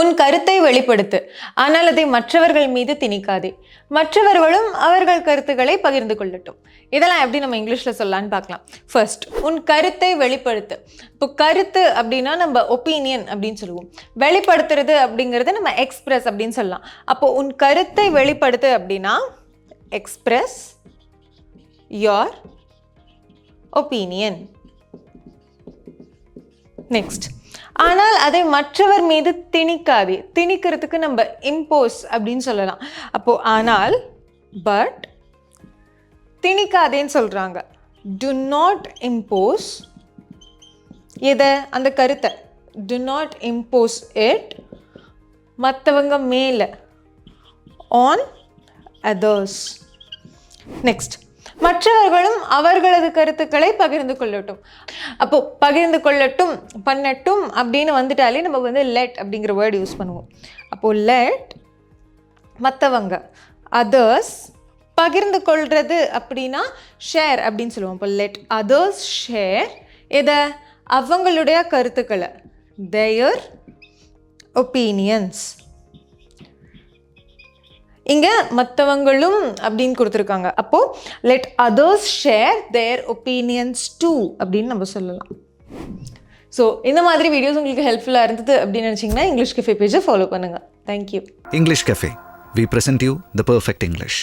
உன் கருத்தை வெளிப்படுத்து. ஆனால் அதை மற்றவர்கள் மீது திணிக்காதே. மற்றவர்களும் அவர்கள் கருத்துக்களை பகிர்ந்து கொள்ளட்டும். இதெல்லாம் எப்படி நம்ம இங்கிலீஷில் சொல்லலான்னு பார்க்கலாம். ஃபர்ஸ்ட் உன் கருத்தை வெளிப்படுத்து. இப்போ கருத்து அப்படின்னா நம்ம ஒப்பீனியன் அப்படின்னு சொல்லுவோம். வெளிப்படுத்துறது அப்படிங்கிறது நம்ம எக்ஸ்பிரஸ் அப்படின்னு சொல்லலாம். அப்போ உன் கருத்தை வெளிப்படுத்து அப்படின்னா எக்ஸ்பிரஸ் your ஒப்பீனியன் நெக்ஸ்ட் ஆனால் அதை மற்றவர் மீது திணிக்காதே. திணிக்கிறதுக்கு நம்ம இம்போஸ் அப்படின்னு சொல்லலாம். அப்போ ஆனால் பட் திணிக்காதேன்னு சொல்றாங்க. டு நாட் இம்போஸ் எதை? அந்த கருத்தை. டு நாட் இம்போஸ் இட் மற்றவங்க மேலே ஆன் அதர்ஸ் நெக்ஸ்ட் மற்றவர்களும் அவர்களது கருத்துக்களை பகிர்ந்து கொள்ளட்டும். அப்போ பகிர்ந்து கொள்ளட்டும் பண்ணட்டும் அப்படின்னு வந்துட்டாலே நம்ம வந்து லெட் அப்படிங்கிற வேர்டு யூஸ் பண்ணுவோம். அப்போ லெட் மற்றவங்க அதர்ஸ் பகிர்ந்து கொள்றது அப்படின்னா ஷேர் அப்படின்னு சொல்லுவோம். இப்போ லெட் அதர்ஸ் ஷேர் எதை? அவங்களுடைய கருத்துக்களை தேயர் ஒப்பீனியன்ஸ் இங்கே மற்றவங்களும் அப்படின்னு கொடுத்துருக்காங்க. அப்போது let others share their opinions too அப்படின்னு நம்ம சொல்லலாம். ஸோ இந்த மாதிரி வீடியோஸ் உங்களுக்கு ஹெல்ப்ஃபுல்லாக இருந்தது அப்படின்னு நினச்சிங்கன்னா இங்கிலீஷ் கஃபே பேஜை ஃபாலோ பண்ணுங்கள் thank you English cafe we present you the perfect English